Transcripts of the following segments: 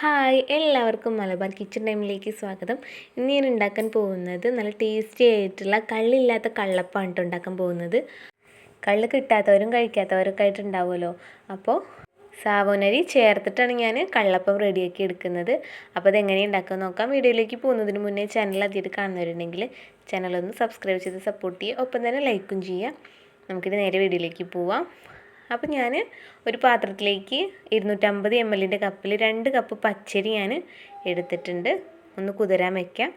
Hi എല്ലാവർക്കും Malabar kitchen ടൈമിലേക്ക് സ്വാഗതം. ഇന്ന് ഞാൻ ഉണ്ടാക്കാൻ പോകുന്നത് നല്ല ടേസ്റ്റി ആയിട്ടുള്ള കള്ളില്ലാത്ത കള്ളപ്പാണ് കേട്ടോ ഉണ്ടാക്കാൻ പോകുന്നത്. കള്ള് കിട്ടാത്തവരും കഴിക്കാത്തവരൊക്കെ ആയിട്ട് ഉണ്ടാവുമല്ലോ അപ്പോൾ സാവോനരി ചേർത്തിട്ടാണ് ഞാൻ കള്ളപ്പം റെഡിയാക്കി എടുക്കുന്നത്. അപ്പോൾ അതെങ്ങനെ ഉണ്ടാക്കാൻ നോക്കാം. വീഡിയോയിലേക്ക് പോകുന്നതിന് മുന്നേ ചാനൽ ആദ്യമായിട്ട് കാണുന്നവരുണ്ടെങ്കിൽ ചാനലൊന്ന് സബ്സ്ക്രൈബ് ചെയ്ത് സപ്പോർട്ട് ചെയ്യുക. ഒപ്പം തന്നെ ലൈക്കും ചെയ്യുക. നമുക്കിത് നേരെ വീഡിയോയിലേക്ക് പോവാം. അപ്പോൾ ഞാൻ ഒരു പാത്രത്തിലേക്ക് ഇരുന്നൂറ്റമ്പത് എം എല്ലിന്റെ കപ്പിൽ രണ്ട് കപ്പ് പച്ചരി ഞാൻ എടുത്തിട്ടുണ്ട്. ഒന്ന് കുതിരാൻ വയ്ക്കാം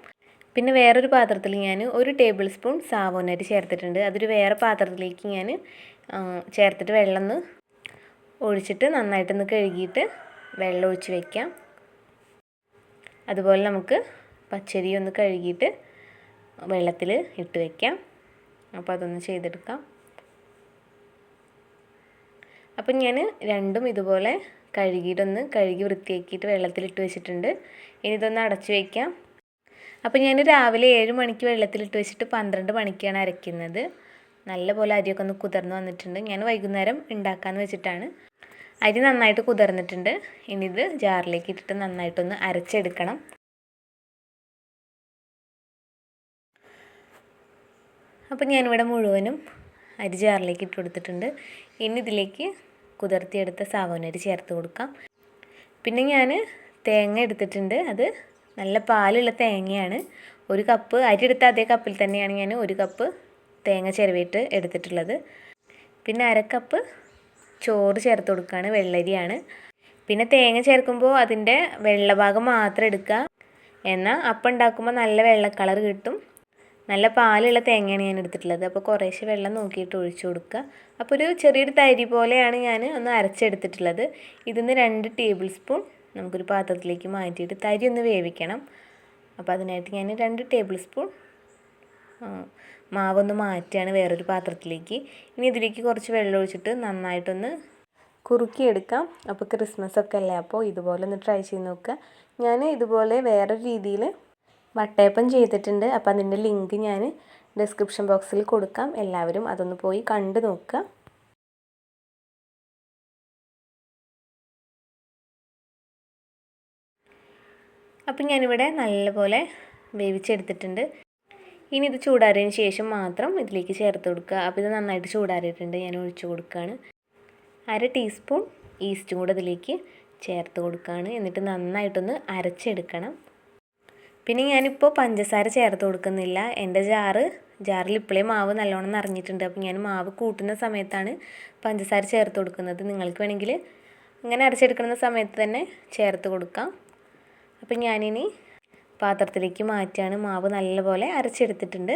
പിന്നെ വേറൊരു പാത്രത്തിൽ ഞാൻ ഒരു ടേബിൾ സ്പൂൺ സാവോനരി ചേർത്തിട്ടുണ്ട്. അതൊരു വേറെ പാത്രത്തിലേക്ക് ഞാൻ ചേർത്തിട്ട് വെള്ളം ഒന്ന് ഒഴിച്ചിട്ട് നന്നായിട്ടൊന്ന് കഴുകിയിട്ട് വെള്ളം ഒഴിച്ച് വയ്ക്കാം അതുപോലെ നമുക്ക് പച്ചരി ഒന്ന് കഴുകിയിട്ട് വെള്ളത്തിൽ ഇട്ട് വയ്ക്കാം അപ്പോൾ അതൊന്ന് ചെയ്തെടുക്കാം. അപ്പം ഞാൻ രണ്ടും ഇതുപോലെ കഴുകിയിട്ടൊന്ന് കഴുകി വൃത്തിയാക്കിയിട്ട് വെള്ളത്തിലിട്ട് വെച്ചിട്ടുണ്ട്. ഇനി ഇതൊന്ന് അടച്ചു വയ്ക്കാം അപ്പം ഞാൻ രാവിലെ ഏഴ് മണിക്ക് വെള്ളത്തിലിട്ട് വെച്ചിട്ട് പന്ത്രണ്ട് മണിക്കാണ് അരയ്ക്കുന്നത്. നല്ലപോലെ അരിയൊക്കെ ഒന്ന് കുതിർന്ന് വന്നിട്ടുണ്ട്. ഞാൻ വൈകുന്നേരം ഉണ്ടാക്കാമെന്ന് വെച്ചിട്ടാണ്. അരി നന്നായിട്ട് കുതിർന്നിട്ടുണ്ട്. ഇനി ഇത് ജാറിലേക്ക് ഇട്ടിട്ട് നന്നായിട്ടൊന്ന് അരച്ചെടുക്കണം. അപ്പം ഞാനിവിടെ മുഴുവനും അരി ജാറിലേക്ക് ഇട്ട് കൊടുത്തിട്ടുണ്ട്. ഇനി ഇതിലേക്ക് കുതിർത്തിയെടുത്ത സാവനരി ചേർത്ത് കൊടുക്കാം. പിന്നെ ഞാൻ തേങ്ങ എടുത്തിട്ടുണ്ട്. അത് നല്ല പാലുള്ള തേങ്ങയാണ്. ഒരു കപ്പ് അരി എടുത്ത അതേ കപ്പിൽ തന്നെയാണ് ഞാൻ ഒരു കപ്പ് തേങ്ങ ചിരവിയിട്ട് എടുത്തിട്ടുള്ളത്. പിന്നെ അരക്കപ്പ് കപ്പ് ചോറ് ചേർത്ത് കൊടുക്കുകയാണ് വെള്ളരിയാണ്. പിന്നെ തേങ്ങ ചേർക്കുമ്പോൾ അതിന്റെ വെള്ളഭാഗം മാത്രം എടുക്കുക. എന്നാൽ അപ്പം ഉണ്ടാക്കുമ്പോൾ നല്ല വെള്ള കളർ കിട്ടും. നല്ല പാലുള്ള തേങ്ങയാണ് ഞാൻ എടുത്തിട്ടുള്ളത്. അപ്പോൾ കുറേശ്ശെ വെള്ളം നോക്കിയിട്ട് ഒഴിച്ചു കൊടുക്കുക. അപ്പോൾ ഒരു ചെറിയൊരു തരി പോലെയാണ് ഞാൻ ഒന്ന് അരച്ചെടുത്തിട്ടുള്ളത്. ഇതിന്ന് രണ്ട് ടേബിൾ സ്പൂൺ നമുക്കൊരു പാത്രത്തിലേക്ക് മാറ്റിയിട്ട് തരി ഒന്ന് വേവിക്കണം. അപ്പോൾ അതിനായിട്ട് ഞാൻ രണ്ട് ടേബിൾ സ്പൂൺ മാവൊന്ന് മാറ്റുകയാണ് വേറൊരു പാത്രത്തിലേക്ക്. ഇനി ഇതിലേക്ക് കുറച്ച് വെള്ളം ഒഴിച്ചിട്ട് നന്നായിട്ടൊന്ന് കുറുക്കിയെടുക്കാം. അപ്പോൾ ക്രിസ്മസ് ഒക്കെ അല്ലേ? അപ്പോൾ ഇതുപോലെ ഒന്ന് ട്രൈ ചെയ്ത് നോക്കുക. ഞാൻ ഇതുപോലെ വേറൊരു രീതിയിൽ വട്ടയപ്പം ചെയ്തിട്ടുണ്ട്. അപ്പോൾ അതിന്റെ ലിങ്ക് ഞാൻ ഡിസ്ക്രിപ്ഷൻ ബോക്സിൽ കൊടുക്കാം. എല്ലാവരും അതൊന്ന് പോയി കണ്ടു നോക്കുക. അപ്പം ഞാനിവിടെ നല്ലപോലെ വേവിച്ചെടുത്തിട്ടുണ്ട്. ഇനി ഇത് ചൂടാറിയതിന് ശേഷം മാത്രം ഇതിലേക്ക് ചേർത്ത് കൊടുക്കുക. അപ്പോൾ ഇത് നന്നായിട്ട് ചൂടാറിയിട്ടുണ്ട്. ഞാൻ ഒഴിച്ചു കൊടുക്കുകയാണ്. അര ടീസ്പൂൺ ഈസ്റ്റും കൂടെ ഇതിലേക്ക് ചേർത്ത് കൊടുക്കുകയാണ്. എന്നിട്ട് നന്നായിട്ടൊന്ന് അരച്ചെടുക്കണം. പിന്നെ ഞാനിപ്പോൾ പഞ്ചസാര ചേർത്ത് കൊടുക്കുന്നില്ല. എന്റെ ജാറ് ജാറിൽ ഇപ്പോഴേ മാവ് നല്ലോണം നിറഞ്ഞിട്ടുണ്ട്. അപ്പോൾ ഞാൻ മാവ് കൂട്ടുന്ന സമയത്താണ് പഞ്ചസാര ചേർത്ത് കൊടുക്കുന്നത്. നിങ്ങൾക്ക് വേണമെങ്കിൽ ഇങ്ങനെ അരച്ചെടുക്കുന്ന സമയത്ത് തന്നെ ചേർത്ത് കൊടുക്കാം. അപ്പം ഞാനിനി പാത്രത്തിലേക്ക് മാറ്റാണ് മാവ് നല്ലപോലെ അരച്ചെടുത്തിട്ടുണ്ട്.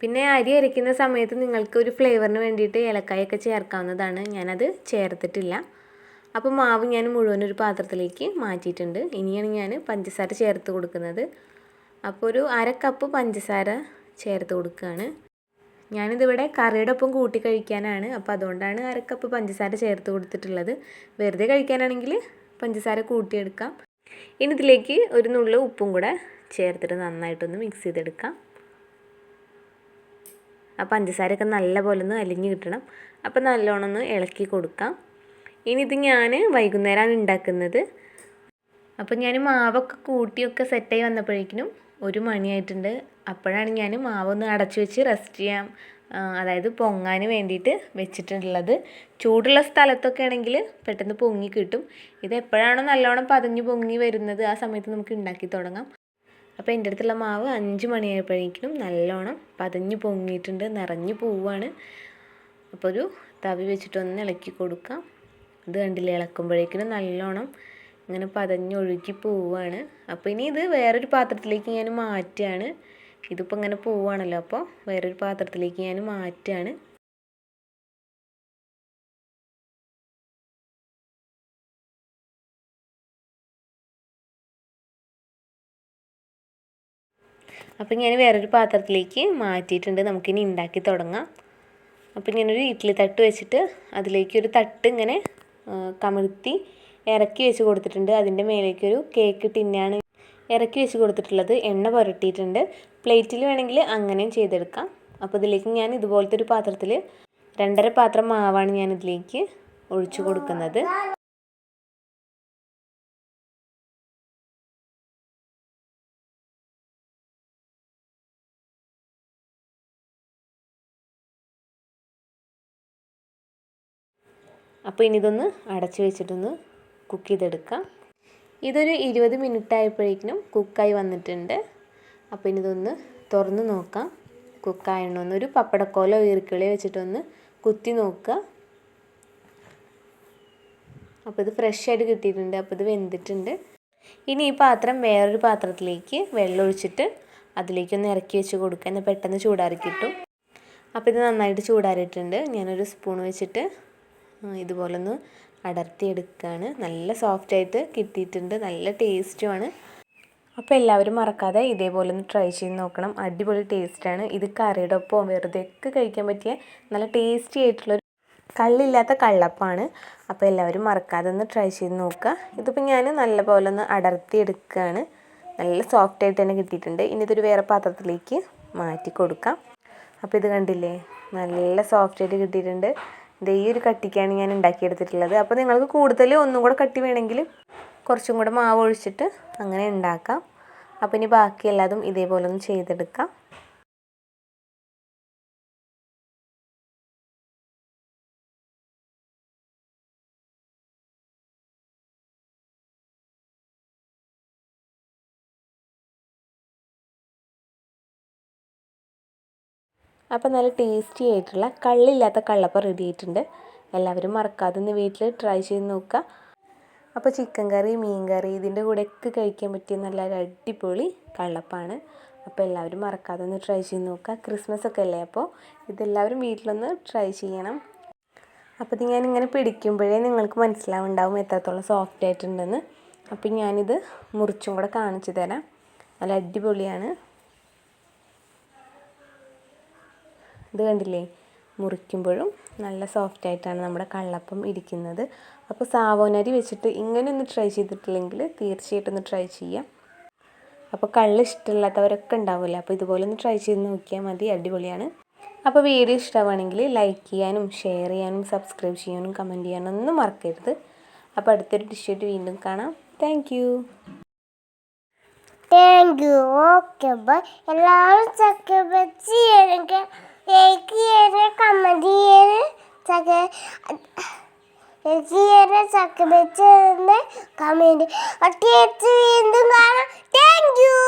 പിന്നെ അരി അരയ്ക്കുന്ന സമയത്ത് നിങ്ങൾക്ക് ഒരു ഫ്ലേവറിന് വേണ്ടിയിട്ട് ഏലക്കായൊക്കെ ചേർക്കാവുന്നതാണ്. ഞാനത് ചേർത്തിട്ടില്ല. അപ്പോൾ മാവ് ഞാൻ മുഴുവൻ ഒരു പാത്രത്തിലേക്ക് മാറ്റിയിട്ടുണ്ട്. ഇനിയാണ് ഞാൻ പഞ്ചസാര ചേർത്ത് കൊടുക്കുന്നത്. അപ്പോൾ ഒരു അര കപ്പ് പഞ്ചസാര ചേർത്ത് കൊടുക്കുകയാണ് ഞാനിതിവിടെ കറിയുടെ ഒപ്പം കൂട്ടി കഴിക്കാനാണ്. അപ്പോൾ അതുകൊണ്ടാണ് അര കപ്പ് പഞ്ചസാര ചേർത്ത് കൊടുത്തിട്ടുള്ളത്. വെറുതെ കഴിക്കാനാണെങ്കിൽ പഞ്ചസാര കൂട്ടിയെടുക്കാം. ഇനി ഇതിലേക്ക് ഒരു നുള്ളു ഉപ്പും കൂടെ ചേർത്തിട്ട് നന്നായിട്ടൊന്ന് മിക്സ് ചെയ്തെടുക്കാം. ആ പഞ്ചസാരയൊക്കെ നല്ല പോലെ ഒന്ന് അലിഞ്ഞ് കിട്ടണം. അപ്പോൾ നല്ലോണം ഒന്ന് ഇളക്കി കൊടുക്കാം. ഇനി ഇത് ഞാൻ വൈകുന്നേരമാണ് ഉണ്ടാക്കുന്നത് അപ്പോൾ ഞാൻ മാവൊക്കെ കൂട്ടിയൊക്കെ സെറ്റായി വന്നപ്പോഴേക്കിനും ഒരു മണിയായിട്ടുണ്ട്. അപ്പോഴാണ് ഞാൻ മാവൊന്ന് അടച്ചു വെച്ച് റെസ്റ്റ് ചെയ്യാം. അതായത് പൊങ്ങാൻ വേണ്ടിയിട്ട് വെച്ചിട്ടുള്ളത്. ചൂടുള്ള സ്ഥലത്തൊക്കെ ആണെങ്കിൽ പെട്ടെന്ന് പൊങ്ങി കിട്ടും. ഇത് എപ്പോഴാണോ നല്ലോണം പതഞ്ഞ് പൊങ്ങി വരുന്നത് ആ സമയത്ത് നമുക്ക് ഉണ്ടാക്കി തുടങ്ങാം. അപ്പോൾ എന്റെ അടുത്തുള്ള മാവ് അഞ്ച് മണിയായപ്പോഴേക്കും നല്ലോണം പതഞ്ഞ് പൊങ്ങിയിട്ടുണ്ട് നിറഞ്ഞു പോവുകയാണ് അപ്പോൾ ഒരു തവി വെച്ചിട്ടൊന്ന് ഇളക്കി കൊടുക്കാം. ഇത് കണ്ടില്ലേ? ഇളക്കുമ്പോഴേക്കും നല്ലോണം ഇങ്ങനെ പതഞ്ഞൊഴുകി പോവുകയാണ്. അപ്പോൾ ഇനി ഇത് വേറൊരു പാത്രത്തിലേക്ക് ഞാൻ മാറ്റുകയാണ്. ഇതിപ്പോൾ ഇങ്ങനെ പോവുകയാണല്ലോ. അപ്പോൾ വേറൊരു പാത്രത്തിലേക്ക് ഞാൻ മാറ്റുകയാണ്. അപ്പോൾ ഞാൻ വേറൊരു പാത്രത്തിലേക്ക് മാറ്റിയിട്ടുണ്ട്. നമുക്കിനി ഉണ്ടാക്കി തുടങ്ങാം. അപ്പം ഞാനൊരു ഇഡ്ഡലി തട്ട് വെച്ചിട്ട് അതിലേക്ക് ഒരു തട്ട് ഇങ്ങനെ കമിഴ്ത്തി ഇറക്കി വെച്ച് കൊടുത്തിട്ടുണ്ട്. അതിന്റെ മേലേക്കൊരു കേക്ക് ടിന്നാണ് ഇറക്കി വെച്ച് കൊടുത്തിട്ടുള്ളത്. എണ്ണ പുരട്ടിയിട്ടുണ്ട്. പ്ലേറ്റിൽ വേണമെങ്കിൽ അങ്ങനെയും ചെയ്തെടുക്കാം. അപ്പോൾ ഇതിലേക്ക് ഞാൻ ഇതുപോലത്തെ ഒരു പാത്രത്തിൽ രണ്ടര പാത്രം മാവാണ് ഞാൻ ഇതിലേക്ക് ഒഴിച്ചു കൊടുക്കുന്നത്. അപ്പോൾ ഇനി ഇതൊന്ന് അടച്ച് വെച്ചിട്ടൊന്ന് കുക്ക് ചെയ്തെടുക്കാം. ഇതൊരു ഇരുപത് മിനിറ്റ് ആയപ്പോഴേക്കും കുക്കായി വന്നിട്ടുണ്ട്. അപ്പോൾ ഇനി ഇതൊന്ന് തുറന്ന് നോക്കാം. കുക്കായണോന്ന് ഒരു പപ്പടക്കോലോ ഈർക്കിളിയോ വെച്ചിട്ടൊന്ന് കുത്തി നോക്കുക. അപ്പോൾ ഇത് ഫ്രഷ് ആയിട്ട് കിട്ടിയിട്ടുണ്ട്. അപ്പോൾ ഇത് വെന്തിട്ടുണ്ട്. ഇനി ഈ പാത്രം വേറൊരു പാത്രത്തിലേക്ക് വെള്ളം ഒഴിച്ചിട്ട് അതിലേക്കൊന്ന് ഇറക്കി വെച്ച് കൊടുക്കുക. എന്നാൽ പെട്ടെന്ന് ചൂടാറി കിട്ടും. അപ്പോൾ ഇത് നന്നായിട്ട് ചൂടാറിയിട്ടുണ്ട്. ഞാനൊരു സ്പൂൺ വെച്ചിട്ട് ഇതുപോലെ ഒന്ന് അടർത്തി എടുക്കുകയാണ് നല്ല സോഫ്റ്റായിട്ട് കിട്ടിയിട്ടുണ്ട്. നല്ല ടേസ്റ്റുമാണ്. അപ്പോൾ എല്ലാവരും മറക്കാതെ ഇതേപോലെ ഒന്ന് ട്രൈ ചെയ്ത് നോക്കണം. അടിപൊളി ടേസ്റ്റാണ്. ഇത് കറിയുടെ ഒപ്പം വെറുതെ ഒക്കെ കഴിക്കാൻ പറ്റിയ നല്ല ടേസ്റ്റി ആയിട്ടുള്ള കള്ളില്ലാത്ത കള്ളപ്പാണ്. അപ്പോൾ എല്ലാവരും മറക്കാതെ ഒന്ന് ട്രൈ ചെയ്ത് നോക്കുക. ഇതിപ്പോൾ ഞാൻ നല്ല പോലെ ഒന്ന് അടർത്തി എടുക്കുകയാണ് നല്ല സോഫ്റ്റ് ആയിട്ട് തന്നെ കിട്ടിയിട്ടുണ്ട്. ഇനി ഇതൊരു വേറെ പാത്രത്തിലേക്ക് മാറ്റി കൊടുക്കാം. അപ്പോൾ ഇത് കണ്ടില്ലേ? നല്ല സോഫ്റ്റ് ആയിട്ട് കിട്ടിയിട്ടുണ്ട്. ഈ ഒരു കട്ടിക്കാണ് ഞാൻ ഉണ്ടാക്കിയെടുത്തിട്ടുള്ളത്. അപ്പോൾ നിങ്ങൾക്ക് കൂടുതൽ ഒന്നും കൂടെ കട്ടി വേണമെങ്കിൽ കുറച്ചും കൂടെ മാവ് ഒഴിച്ചിട്ട് അങ്ങനെ ഉണ്ടാക്കാം. അപ്പോൾ ഇനി ബാക്കി എല്ലാതും ഇതേപോലെ ഒന്ന് ചെയ്തെടുക്കാം. അപ്പോൾ നല്ല ടേസ്റ്റി ആയിട്ടുള്ള കള്ളില്ലാത്ത കള്ളപ്പം റെഡി ആയിട്ടുണ്ട്. എല്ലാവരും മറക്കാതെ ഒന്ന് വീട്ടിൽ ട്രൈ ചെയ്ത് നോക്കുക. അപ്പോൾ ചിക്കൻ കറി മീൻ കറി ഇതിന്റെ കൂടെയൊക്കെ കഴിക്കാൻ പറ്റിയ നല്ല അടിപൊളി കള്ളപ്പാണ്. അപ്പോൾ എല്ലാവരും മറക്കാതെ ഒന്ന് ട്രൈ ചെയ്ത് നോക്കുക. ക്രിസ്മസ് ഒക്കെ അല്ലേ അപ്പോൾ? ഇതെല്ലാവരും വീട്ടിലൊന്ന് ട്രൈ ചെയ്യണം. അപ്പോൾ ഇത് ഞാനിങ്ങനെ പിടിക്കുമ്പോഴേ നിങ്ങൾക്ക് മനസ്സിലാവുണ്ടാവും എത്രത്തോളം സോഫ്റ്റ് ആയിട്ടുണ്ടെന്ന്. അപ്പോൾ ഞാനിത് മുറിച്ചും കൂടെ കാണിച്ചു തരാം. നല്ല അടിപൊളിയാണ്. ഇത് കണ്ടില്ലേ? മുറിക്കുമ്പോഴും നല്ല സോഫ്റ്റ് ആയിട്ടാണ് നമ്മുടെ കള്ളപ്പം ഇരിക്കുന്നത്. അപ്പോൾ സാവോനരി വെച്ചിട്ട് ഇങ്ങനെ ഒന്ന് ട്രൈ ചെയ്തിട്ടില്ലെങ്കിൽ തീർച്ചയായിട്ടും ഒന്ന് ട്രൈ ചെയ്യാം. അപ്പോൾ കള്ള് ഇഷ്ടമില്ലാത്തവരൊക്കെ ഉണ്ടാവില്ല അപ്പോൾ ഇതുപോലെ ഒന്ന് ട്രൈ ചെയ്ത് നോക്കിയാൽ മതി. അടിപൊളിയാണ്. അപ്പോൾ വീഡിയോ ഇഷ്ടമാണെങ്കിൽ ലൈക്ക് ചെയ്യാനും ഷെയർ ചെയ്യാനും സബ്സ്ക്രൈബ് ചെയ്യാനും കമന്റ് ചെയ്യാനും ഒന്നും മറക്കരുത്. അപ്പോൾ അടുത്തൊരു ഡിഷായിട്ട് വീണ്ടും കാണാം. Thank you thank you okay bye എല്ലാവരും ലൈക്ക് ചെയ്യണം കമന്റ് ചെയ്യണം ചെയ്യണം സബ്സ്ക്രൈബ് ചെയ്യണം കമന്റ് വീണ്ടും കാണാം. Thank U